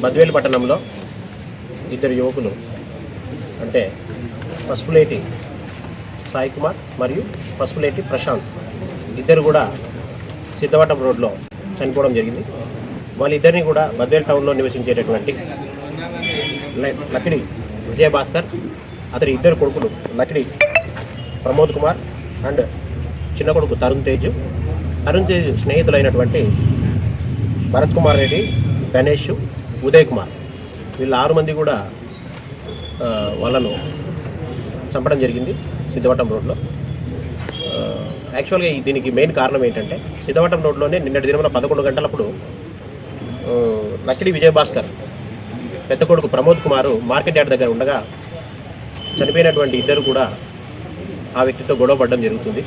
బద్వేలు పట్టణంలో ఇద్దరు యువకులు అంటే పసుపులేటి సాయి కుమార్ మరియు పసుపులేటి ప్రశాంత్ ఇద్దరు కూడా సిద్ధవటం రోడ్లో చనిపోవడం జరిగింది. వాళ్ళిద్దరిని కూడా బద్వేల్ టౌన్లో నివసించేటటువంటి ల- లకిడి విజయభాస్కర్ అతని ఇద్దరు కొడుకులు లకిడి ప్రమోద్ కుమార్ అండ్ చిన్న కొడుకు తరుణ్ తేజ్. తరుణ్ తేజ్ స్నేహితులైనటువంటి భరత్ కుమార్ రెడ్డి గణేష్ ఉదయ్ కుమార్. వీళ్ళ ఆరు మంది కూడా వాళ్ళను చంపడం జరిగింది సిద్ధవటం రోడ్లో. యాక్చువల్గా దీనికి మెయిన్ కారణం ఏంటంటే సిద్ధవటం రోడ్లోనే నిన్నటి దినమున పదకొండు గంటలప్పుడు లక్కిడి విజయభాస్కర్ పెద్ద కొడుకు ప్రమోద్ కుమారు మార్కెట్ యార్డ్ దగ్గర ఉండగా చనిపోయినటువంటి ఇద్దరు కూడా ఆ వ్యక్తితో గొడవ పడడం జరుగుతుంది.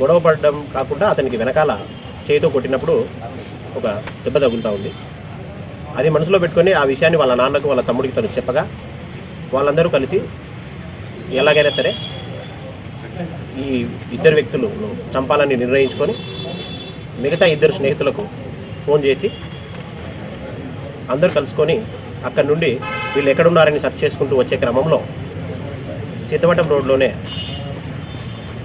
గొడవ పడడం కాకుండా అతనికి వెనకాల చేతితో కొట్టినప్పుడు ఒక దెబ్బ తగులుతూ ఉంది. అది మనసులో పెట్టుకొని ఆ విషయాన్ని వాళ్ళ నాన్నకు వాళ్ళ తమ్ముడికి తను చెప్పగా వాళ్ళందరూ కలిసి ఎలాగైనా సరే ఈ ఇద్దరు వ్యక్తులు చంపాలని నిర్ణయించుకొని మిగతా ఇద్దరు స్నేహితులకు ఫోన్ చేసి అందరూ కలుసుకొని అక్కడి నుండి వీళ్ళు ఎక్కడున్నారని సెర్చ్ చేసుకుంటూ వచ్చే క్రమంలో సిద్ధవటం రోడ్లోనే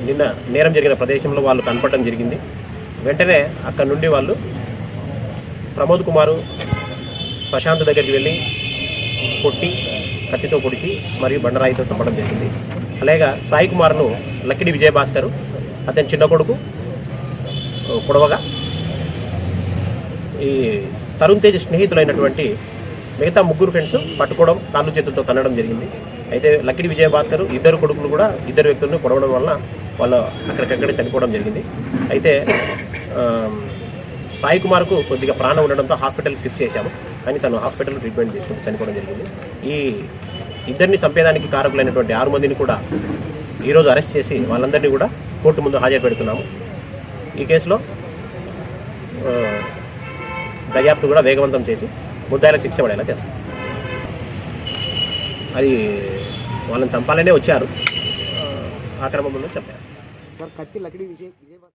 నిన్న నేరం జరిగిన ప్రదేశంలో వాళ్ళు కనపడటం జరిగింది. వెంటనే అక్కడ నుండి వాళ్ళు ప్రమోద్ కుమారు ప్రశాంత్ దగ్గరికి వెళ్ళి కొట్టి కత్తితో పొడిచి మరియు బండరాయితో చంపడం జరిగింది. అలాగే సాయి కుమార్ను లక్కిడి విజయభాస్కర్ అతని చిన్న కొడుకు పొడవగా ఈ తరుణ్ తేజ్ స్నేహితులైనటువంటి మిగతా ముగ్గురు ఫ్రెండ్స్ పట్టుకోవడం కాళ్ళు చేతులతో తన్నడం జరిగింది. అయితే లక్కిడి విజయభాస్కర్ ఇద్దరు కొడుకులు కూడా ఇద్దరు వ్యక్తులను పొడవడం వల్ల వాళ్ళు అక్కడికక్కడే చనిపోవడం జరిగింది. అయితే సాయి కుమార్కు కొద్దిగా ప్రాణం ఉండడంతో హాస్పిటల్కి షిఫ్ట్ చేశాము. కానీ తను హాస్పిటల్లో ట్రీట్మెంట్ తీసుకుంటూ చనిపోవడం జరిగింది. ఈ ఇద్దరిని చంపేదానికి కారకులైనటువంటి ఆరు మందిని కూడా ఈరోజు అరెస్ట్ చేసి వాళ్ళందరినీ కూడా కోర్టు ముందు హాజరు పెడుతున్నాము. ఈ కేసులో దర్యాప్తు కూడా వేగవంతం చేసి ముద్దాయిలకు శిక్ష పడేలా చేస్తాం. అది వాళ్ళని చంపాలనే వచ్చారు. ఆ, చంపారు.